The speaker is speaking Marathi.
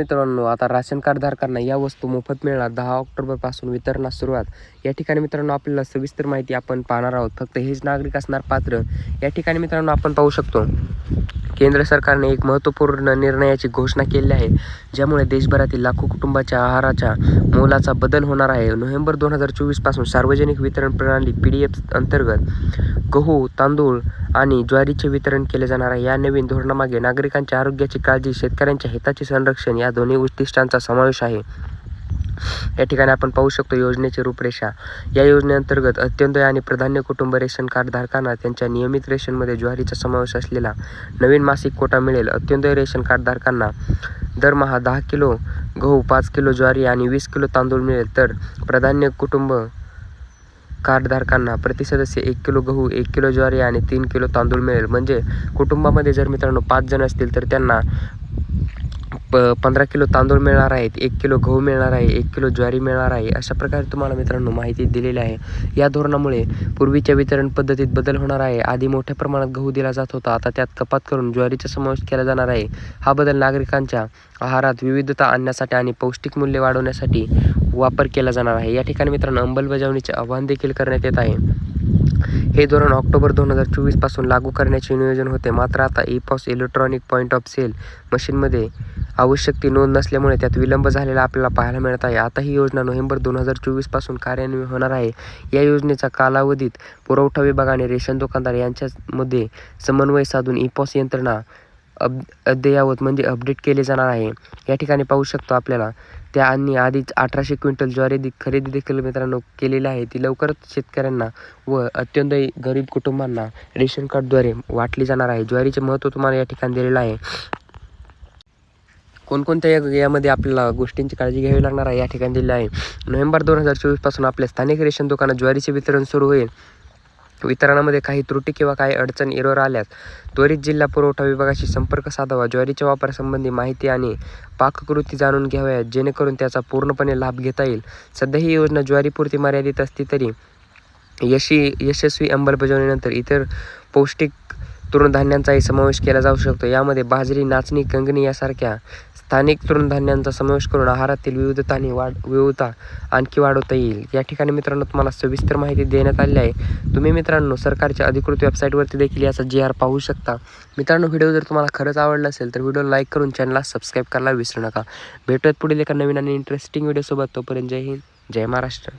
मित्रांनो आता राशन कार्ड धारकांना या वस्तू मोफत मिळणार. दहा ऑक्टोबरपासून वितरणास सुरुवात. या ठिकाणी मित्रांनो आपल्याला सविस्तर माहिती आपण पाहणार आहोत. फक्त हेच नागरिक असणार पात्र. या ठिकाणी मित्रांनो आपण पाहू शकतो. केंद्र सरकारने एक महत्त्वपूर्ण निर्णयाची घोषणा केली आहे ज्यामुळे देशभरातील लाखो कुटुंबाच्या आहाराच्या मोलाचा बदल होणार आहे. नोव्हेंबर दोन हजार चोवीसपासून सार्वजनिक वितरण प्रणाली पी डी एफ अंतर्गत गहू तांदूळ आणि ज्वारीचे वितरण केले जाणार आहे. या नवीन धोरणामागे नागरिकांच्या आरोग्याची काळजी शेतकऱ्यांच्या हिताचे संरक्षण या दोन्ही उद्दिष्टांचा समावेश आहे. या ठिकाणी आपण पाहू शकतो योजनेची रूपरेषा. या योजनेअंतर्गत अंत्योदय आणि प्राधान्य कुटुंब रेशन कार्ड धारकांना त्यांच्या नियमित रेशनमध्ये ज्वारीचा समावेश असलेला नवीन मासिक कोटा मिळेल. अंत्योदय रेशन कार्ड धारकांना दरमहा दहा किलो गहू पाच किलो ज्वारी आणि वीस किलो तांदूळ मिळेल. तर प्राधान्य कुटुंब कार्डधारकांना प्रति सदस्य एक किलो गहू एक किलो ज्वारी आणि तीन किलो तांदूळ मिळेल. म्हणजे कुटुंबामध्ये जर मित्रांनो पाच जण असतील तर त्यांना प पंधरा किलो तांदूळ मिळणार आहेत एक किलो गहू मिळणार आहे एक किलो ज्वारी मिळणार आहे अशा प्रकारे तुम्हाला मित्रांनो माहिती दिलेली आहे. या धोरणामुळे पूर्वीच्या वितरण पद्धतीत बदल होणार आहे. आधी मोठ्या प्रमाणात गहू दिला जात होता आता त्यात कपात करून ज्वारीचा समावेश केला जाणार आहे. हा बदल नागरिकांच्या आहारात विविधता आणण्यासाठी आणि पौष्टिक मूल्य वाढवण्यासाठी वापर केला जाणार आहे. या ठिकाणी मित्रांनो अंमलबजावणीचे आव्हान देखील करण्यात येत आहे. हे धोरण ऑक्टोबर दोन हजार चोवीसपासून लागू करण्याचे नियोजन होते. मात्र आता E POS electronic point of sale मशीनमध्ये आवश्यक ती नोंद नसल्यामुळे त्यात विलंब झालेला आपल्याला पाहायला मिळत आहे. आता ही योजना नोव्हेंबर दोन हजार चोवीसपासून कार्यान्वित होणार आहे. या योजनेचा कालावधीत पुरवठा विभाग आणि रेशन दुकानदार यांच्यामध्ये समन्वय साधून ई पॉस यंत्रणा अप अद्ययावत म्हणजे अपडेट केले जाणार आहे. या ठिकाणी पाहू शकतो आपल्याला त्या आणि आधीच अठराशे क्विंटल ज्वारी दे खरेदी देखील मित्रांनो केलेली आहे. ती लवकरच शेतकऱ्यांना व अत्यंत गरीब कुटुंबांना रेशन कार्डद्वारे वाटली जाणार आहे. ज्वारीचे महत्त्व तुम्हाला या ठिकाणी दिलेलं आहे. कोणकोणत्या या यामध्ये आपल्याला गोष्टींची काळजी घ्यावी लागणार आहे या ठिकाणी दिलेलं आहे. नोव्हेंबर दोन हजार चोवीसपासून आपल्या स्थानिक रेशन दुकानात ज्वारीचे वितरण सुरू होईल. वितरणामध्ये काही त्रुटी किंवा काही अडचण एरर आल्यास त्वरित जिल्हा पुरवठा विभागाशी संपर्क साधावा. ज्वारीच्या वापरासंबंधी माहिती आणि पाककृती जाणून घ्याव्यात जेणेकरून त्याचा पूर्णपणे लाभ घेता येईल. सध्या ही योजना ज्वारीपुरती मर्यादित असती तरी यशी यशस्वी अंमलबजावणीनंतर इतर पौष्टिक तृणधान्यांचाही समावेश केला जाऊ शकतो. यामध्ये बाजरी नाचणी कंगणी यासारख्या स्थानिक तृणधान्यांचा समावेश करून आहारातील विविधता आणि वाढ विविधता आणखी वाढवता येईल. या ठिकाणी मित्रांनो तुम्हाला सविस्तर माहिती देण्यात आली आहे. तुम्ही मित्रांनो सरकारच्या अधिकृत वेबसाईटवरती देखील याचा जी आर पाहू शकता. मित्रांनो व्हिडिओ जर तुम्हाला खरंच आवडला असेल तर व्हिडिओ लाईक करून चॅनलला सबस्क्राईब करायला विसरू नका. भेटूयात पुढील एका नवीन आणि इंटरेस्टिंग व्हिडिओसोबत तोपर्यंत जय हिंद जय महाराष्ट्र.